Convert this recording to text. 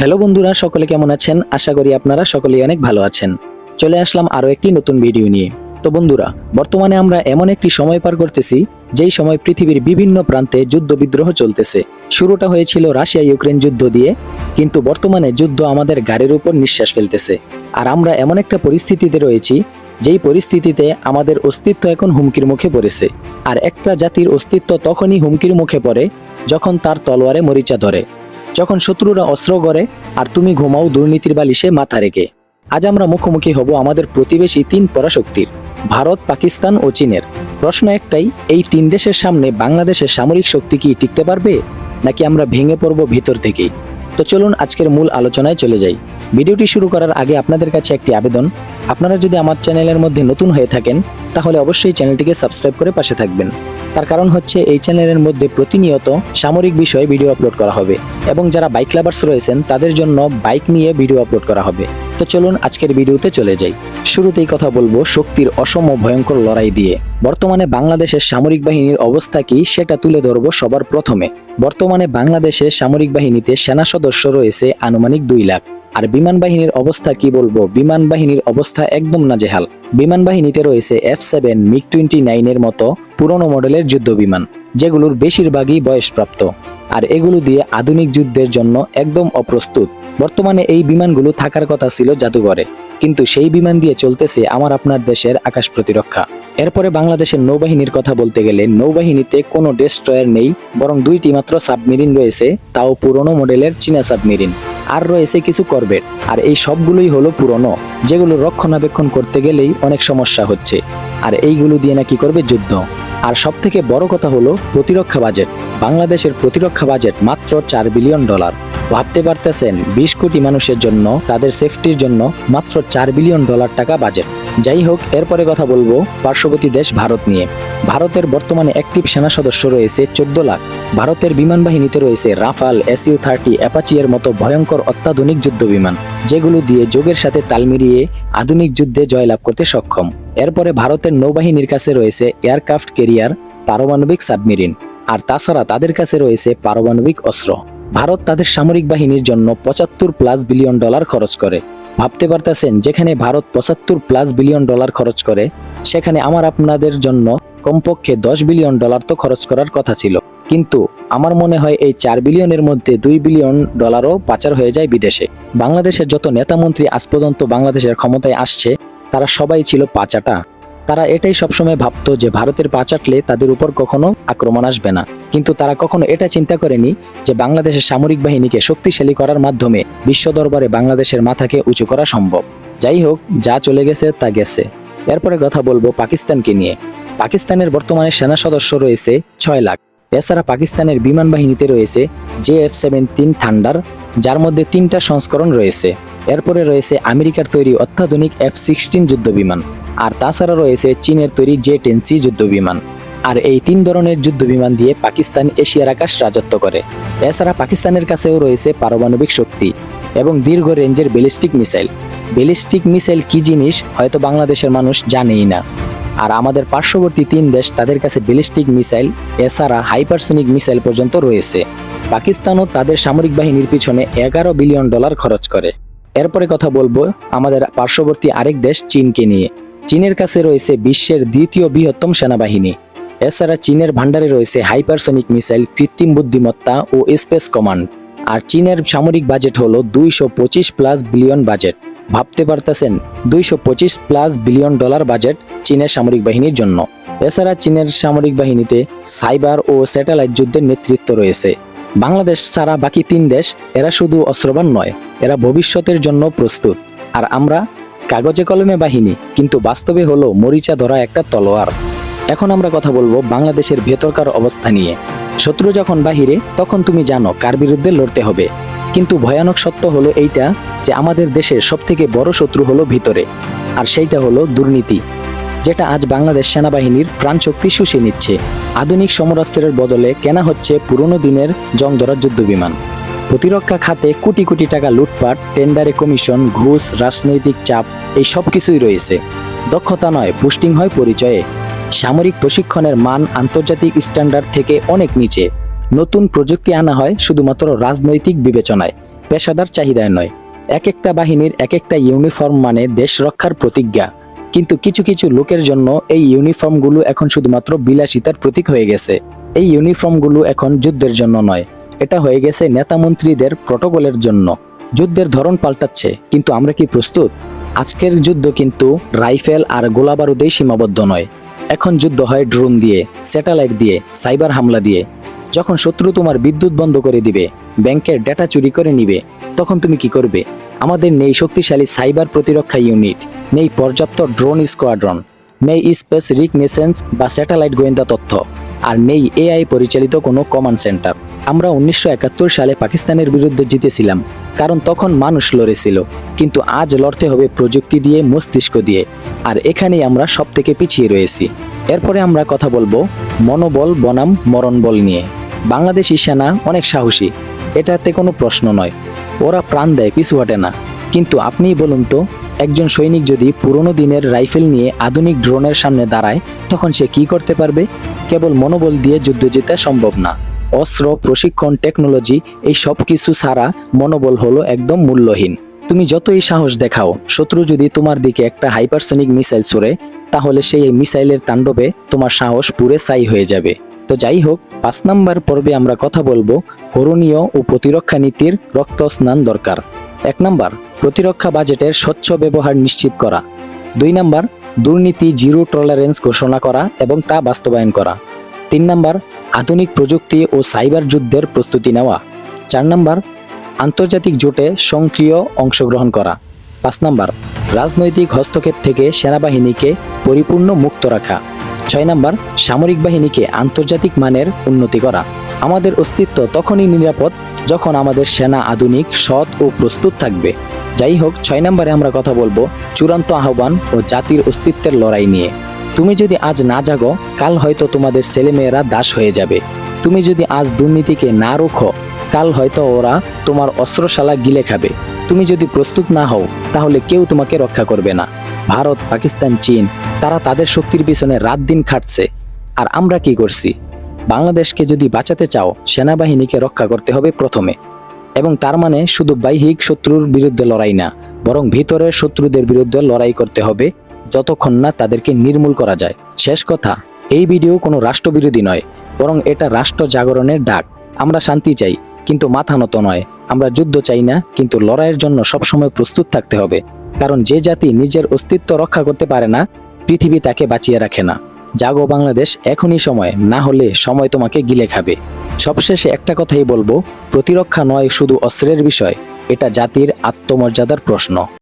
Hello বন্ধুরা, সকলে কেমন আছেন? আশা করি আপনারা সকলেই অনেক ভালো আছেন। চলে আসলাম আরও একটি নতুন ভিডিও নিয়ে। তো বন্ধুরা, বর্তমানে আমরা এমন একটি সময় পার করতেছি, যেই সময় পৃথিবীর বিভিন্ন প্রান্তে যুদ্ধ বিদ্রোহ চলতেছে। শুরুটা হয়েছিল রাশিয়া ইউক্রেন যুদ্ধ দিয়ে, কিন্তু বর্তমানে যুদ্ধ আমাদের গাড়ির উপর নিঃশ্বাস ফেলতেছে। আর আমরা এমন একটা পরিস্থিতিতে রয়েছি, যেই পরিস্থিতিতে আমাদের অস্তিত্ব এখন হুমকির মুখে পড়েছে। আর একটা জাতির অস্তিত্ব তখনই হুমকির মুখে পড়ে, যখন তার তলোয়ারে মরিচা ধরে। যখন শত্রুরা অস্ত্র গড়ে আর তুমি ঘুমাও, দুর্নীতির বালিশে মাথা রেখে। আজ আমরা মুখোমুখি হব আমাদের প্রতিবেশী তিন পরাশক্তির, ভারত, পাকিস্তান ও চীনের। প্রশ্ন একটাই, এই তিন দেশের সামনে বাংলাদেশের সামরিক শক্তি কি টিকতে পারবে, নাকি আমরা ভেঙে পড়ব ভিতর থেকেই? তো চলুন আজকের মূল আলোচনায় চলে যাই। ভিডিওটি শুরু করার আগে আপনাদের কাছে একটি আবেদন। আপনারা যদি আমার চ্যানেলের মধ্যে নতুন হয়ে থাকেন, তাহলে অবশ্যই চ্যানেলটিকে সাবস্ক্রাইব করে পাশে থাকবেন। তার কারণ হচ্ছে এই চ্যানেলের মধ্যে প্রতিনিয়ত সামরিক বিষয়ে ভিডিও আপলোড করা হবে এবং যারা বাইক লাভার্স রয়েছেন, তাদের জন্য বাইক নিয়ে ভিডিও আপলোড করা হবে। তো চলুন আজকের ভিডিওতে চলে যাই। শুরুতেই কথা বলব শক্তির অসম ভয়ঙ্কর লড়াই দিয়ে। বর্তমানে বাংলাদেশের সামরিক বাহিনীর অবস্থা কি সেটা তুলে ধরবো সবার প্রথমে। বর্তমানে বাংলাদেশের সামরিক বাহিনীতে সেনা সদস্য রয়েছে আনুমানিক দুই লাখ। আর বিমান বাহিনীর অবস্থা কি বলব? বিমান বাহিনীর অবস্থা একদম নাজেহাল। বিমান বাহিনীতে রয়েছে এফ সেভেন মিগ টোয়েন্টি নাইনের মতো পুরনো মডেলের যুদ্ধ বিমান, যেগুলোর বেশিরভাগই বয়সপ্রাপ্ত। আর এগুলো দিয়ে আধুনিক যুদ্ধের জন্য একদম অপ্রস্তুত। বর্তমানে এই বিমানগুলো থাকার কথা ছিল জাদুঘরে। কিন্তু সেই বিমান দিয়ে চলতেছে আমার আপনার দেশের আকাশ প্রতিরক্ষা। এরপরে বাংলাদেশের নৌবাহিনীর কথা বলতে গেলে নৌবাহিনীতে কোনো ডেস্ট্রয়ার নেই, বরং দুইটি মাত্র সাবমেরিন রয়েছে, তাও পুরনো মডেলের চীনা সাবমেরিন আর রয়েছে কিছু করবেট আর এই সবগুলোই হলো পুরনো, যেগুলো রক্ষণাবেক্ষণ করতে গেলেই অনেক সমস্যা হচ্ছে। আর এইগুলো দিয়ে নাকি করবে যুদ্ধ। আর সব থেকে বড় কথা হলো প্রতিরক্ষা বাজেট। বাংলাদেশের প্রতিরক্ষা বাজেট মাত্র চার বিলিয়ন ডলার। ভাবতে পারতেছেন, বিশ কোটি মানুষের জন্য, তাদের সেফটির জন্য মাত্র চার বিলিয়ন ডলার টাকা বাজেট। যাই হোক, এরপরে কথা বলব পার্শ্ববর্তী দেশ ভারত নিয়ে। ভারতের বর্তমানে অ্যাক্টিভ সেনা সদস্য রয়েছে চোদ্দ লাখ। ভারতের বিমান বাহিনীতে রয়েছে রাফাল এসইউ থার্টি অ্যাপাচি এর মতো ভয়ঙ্কর অত্যাধুনিক যুদ্ধ বিমান, যেগুলো দিয়ে যোগের সাথে তাল মিলিয়ে আধুনিক যুদ্ধে জয়লাভ করতে সক্ষম। এরপরে ভারতের নৌবাহিনীর কাছে রয়েছে এয়ারক্রাফট কেরিয়ার পারমাণবিক সাবমেরিন, আর তাছাড়া তাদের কাছে রয়েছে পারমাণবিক অস্ত্র। ভারত তাদের সামরিক বাহিনীর জন্য পঁচাত্তর প্লাস বিলিয়ন ডলার খরচ করে। ভাবতে পারতেছেন যেখানে ভারত পঁচাত্তর প্লাস বিলিয়ন ডলার খরচ করে, সেখানে আমার আপনাদের জন্য কমপক্ষে দশ বিলিয়ন ডলার তো খরচ করার কথা ছিল। কিন্তু আমার মনে হয় এই চার বিলিয়নের মধ্যে দুই বিলিয়ন ডলারও পাচার হয়ে যায় বিদেশে। বাংলাদেশের যত নেতামন্ত্রী আজ পর্যন্ত বাংলাদেশের ক্ষমতায় আসছে, তারা সবাই ছিল পাচাটা। তারা এটাই সবসময় ভাবতো যে ভারতের পা চাটলে তাদের উপর কখনো আক্রমণ আসবে না। কিন্তু তারা কখনো এটা চিন্তা করেনি যে বাংলাদেশের সামরিক বাহিনীকে শক্তিশালী করার মাধ্যমে বিশ্ব দরবারে বাংলাদেশের মাথাকে উঁচু করা সম্ভব। যাই হোক, যা চলে গেছে, তা গেছে। এরপরে কথা বলব পাকিস্তানকে নিয়ে। পাকিস্তানের বর্তমানে সেনা সদস্য রয়েছে ছয় লাখ। এছাড়া পাকিস্তানের বিমান বাহিনীতে রয়েছে জে এফ সেভেন্টিন থান্ডার, যার মধ্যে তিনটা সংস্করণ রয়েছে। এরপরে রয়েছে আমেরিকার তৈরি অত্যাধুনিক এফ সিক্সটিন যুদ্ধ বিমান আর তাছাড়া রয়েছে চীনের তৈরি জে টেন সি যুদ্ধ বিমান আর এই তিন ধরনের যুদ্ধ বিমান দিয়ে পাকিস্তান এশিয়ার আকাশ রাজত্ব করে। এছাড়া পাকিস্তানের কাছেও রয়েছে পারমাণবিক শক্তি এবং দীর্ঘ রেঞ্জের ব্যালিস্টিক মিসাইল। ব্যালিস্টিক মিসাইল কি জিনিস হয়তো বাংলাদেশের মানুষ জানেই না। আর আমাদের পার্শ্ববর্তী তিন দেশ তাদের কাছে ব্যালিস্টিক মিসাইল, এছাড়া হাইপারসোনিক মিসাইল পর্যন্ত রয়েছে। পাকিস্তানও তাদের সামরিক বাহিনীর পিছনে এগারো বিলিয়ন ডলার খরচ করে। এরপরে কথা বলব আমাদের পার্শ্ববর্তী আরেক দেশ চীনকে নিয়ে। চীনের কাছে রয়েছে বিশ্বের দ্বিতীয় বৃহত্তম সেনাবাহিনী। এছাড়া চীনের ভান্ডারে রয়েছে হাইপারসোনিক মিসাইল, কৃত্রিম বুদ্ধিমত্তা ও স্পেস কমান্ড। আর চীনের সামরিক বাজেট হলো দুইশো পঁচিশ প্লাস বিলিয়ন বাজেট। ভাবতে পারতেছেন? দুইশো পঁচিশ প্লাস বিলিয়ন ডলার বাজেট চীনের সামরিক বাহিনীর জন্য। এছাড়া চীনের সামরিক বাহিনীতে সাইবার ও স্যাটেলাইট যুদ্ধের নেতৃত্ব রয়েছে। বাংলাদেশ ছাড়া বাকি তিন দেশ, এরা শুধু অস্ত্রবান নয়, এরা ভবিষ্যতের জন্য প্রস্তুত। আর আমরা কাগজে কলমে বাহিনী, কিন্তু বাস্তবে হলো মরিচা ধরা একটা তলোয়ার। এখন আমরা কথা বলব বাংলাদেশের ভেতরকার অবস্থা নিয়ে। শত্রু যখন বাহিরে, তখন তুমি জানো কার বিরুদ্ধে লড়তে হবে। কিন্তু ভয়ানক সত্য হলো এইটা যে আমাদের দেশের সবথেকে বড় শত্রু হলো ভিতরে, আর সেইটা হলো দুর্নীতি, যেটা আজ বাংলাদেশ সেনাবাহিনীর প্রাণশক্তি শুষে নিচ্ছে। আধুনিক সমরাস্ত্রের বদলে কেনা হচ্ছে পুরনো দিনের জং যুদ্ধ বিমান প্রতিরক্ষা খাতে কোটি কোটি টাকা লুটপাট, টেন্ডারে কমিশন, ঘুষ, রাজনৈতিক চাপ, এই সব কিছুই রয়েছে। দক্ষতা নয় পুস্টিং হয় পরিচয়ে। সামরিক প্রশিক্ষণের মান আন্তর্জাতিক স্ট্যান্ডার্ড থেকে অনেক নিচে। নতুন প্রযুক্তি আনা হয় শুধুমাত্র রাজনৈতিক বিবেচনায়, পেশাদার চাহিদায় নয়। এক একটা বাহিনীর এক একটা ইউনিফর্ম মানে দেশ রক্ষার প্রতিজ্ঞা। কিন্তু কিছু কিছু লোকের জন্য এই ইউনিফর্মগুলো এখন শুধুমাত্র বিলাসিতার প্রতীক হয়ে গেছে। এই ইউনিফর্মগুলো এখন যুদ্ধের জন্য নয়, এটা হয়ে গেছে নেতামন্ত্রীদের প্রটোকলের জন্য। যুদ্ধের ধরন পাল্টাচ্ছে, কিন্তু আমরা কি প্রস্তুত? আজকের যুদ্ধ কিন্তু রাইফেল আর গোলাবারুদেই সীমাবদ্ধ নয়। এখন যুদ্ধ হয় ড্রোন দিয়ে, স্যাটেলাইট দিয়ে, সাইবার হামলা দিয়ে। যখন শত্রু তোমার বিদ্যুৎ বন্ধ করে দিবে, ব্যাংকের ডেটা চুরি করে নিবে, তখন তুমি কি করবে? আমাদের নেই শক্তিশালী সাইবার প্রতিরক্ষা ইউনিট, নেই পর্যাপ্ত ড্রোন স্কোয়াড্রন, নেই স্পেস রিকনেসেন্স বা স্যাটেলাইট গোয়েন্দা তথ্য, আর নেই এআই পরিচালিত কোনো কমান্ড সেন্টার। আমরা উনিশশো একাত্তর সালে পাকিস্তানের বিরুদ্ধে জিতেছিলাম, কারণ তখন মানুষ লড়েছিল। কিন্তু আজ লড়তে হবে প্রযুক্তি দিয়ে, মস্তিষ্ক দিয়ে। আর এখানেই আমরা সব থেকে পিছিয়ে রয়েছি। এরপরে আমরা কথা বলব মনোবল, বনাম, মরণবল নিয়ে। বাংলাদেশি সেনা অনেক সাহসী। এটাতে কোনো প্রশ্ন নয়। ওরা প্রাণ দেয়, পিছু হটে না। কিন্তু আপনিই বলুন তো, একজন সৈনিক যদি পুরনো দিনের রাইফেল নিয়ে আধুনিক ড্রোনের সামনে দাঁড়ায়, তখন সে কি করতে পারবে? কেবল মনোবল দিয়ে যুদ্ধ জেতা সম্ভব না। অস্ত্র, প্রশিক্ষণ টেকনোলজি এই সব কিছু ছাড়া মনোবল হলো একদম মূল্যহীন। তুমি যতই সাহস দেখাও, শত্রু যদি তোমার দিকে একটা হাইপারসনিক মিসাইল ছুড়ে, তাহলে সেই মিসাইলের তাণ্ডবে তোমার সাহস পুরে ছাই হয়ে যাবে। তো যাই হোক, পাঁচ নাম্বার পর্বে আমরা কথা বলব করণীয় ও প্রতিরক্ষা নীতির রক্ত স্নান দরকার। এক নাম্বার, প্রতিরক্ষা বাজেটের স্বচ্ছ ব্যবহার নিশ্চিত করা। দুই নাম্বার, দুর্নীতি জিরো টলারেন্স ঘোষণা করা এবং তা বাস্তবায়ন করা। তিন নাম্বার, আধুনিক প্রযুক্তি ও সাইবার যুদ্ধের প্রস্তুতি নেওয়া। চার নাম্বার, আন্তর্জাতিক জোটে সক্রিয় অংশগ্রহণ করা। পাঁচ নাম্বার, রাজনৈতিক হস্তক্ষেপ থেকে সেনাবাহিনীকে পরিপূর্ণ মুক্ত রাখা। ছয় নাম্বার, সামরিক বাহিনীকে আন্তর্জাতিক মানের উন্নতি করা। আমাদের অস্তিত্ব তখনই নিরাপদ যখন আমাদের সেনা আধুনিক, সৎ ও প্রস্তুত থাকবে। যাই হোক, ছয় নম্বরে আমরা কথা বলব চূড়ান্ত আহ্বান ও জাতির অস্তিত্বের লড়াই নিয়ে। তুমি যদি আজ না জাগো, কাল হয়তো তোমাদের ছেলেমেয়েরা দাস হয়ে যাবে। তুমি যদি আজ দুর্নীতিকে না রোখো, কাল হয়তো ওরা তোমার অস্ত্রশালা গিলে খাবে। তুমি যদি প্রস্তুত না হও, তাহলে কেউ তোমাকে রক্ষা করবে না। ভারত, পাকিস্তান, চীন, তারা তাদের শক্তির পিছনে রাত দিন খাটছে। আর আমরা কি করছি? বাংলাদেশকে যদি বাঁচাতে চাও, সেনাবাহিনীকে রক্ষা করতে হবে প্রথমে। এবং তার মানে শুধু বাহ্যিক শত্রুর বিরুদ্ধে লড়াই না, বরং ভিতরের শত্রুদের বিরুদ্ধে লড়াই করতে হবে। যতক্ষণ না তাদেরকে নির্মূল করা যায়। শেষ কথা, এই ভিডিও কোনো রাষ্ট্রবিরোধী নয়, বরং এটা রাষ্ট্র জাগরণের ডাক। আমরা শান্তি চাই, কিন্তু মাথা নত নয়। আমরা যুদ্ধ চাই না, কিন্তু লড়াইয়ের জন্য সবসময় প্রস্তুত থাকতে হবে। কারণ যে জাতি নিজের অস্তিত্ব রক্ষা করতে পারে না, পৃথিবী তাকে বাঁচিয়ে রাখে না। জাগো বাংলাদেশ, এখনই সময়, না হলে সময় তোমাকে গিলে খাবে। সবশেষে একটা কথাই বলব, প্রতিরক্ষা নয় শুধু অস্ত্রের বিষয়, এটা জাতির আত্মমর্যাদার প্রশ্ন।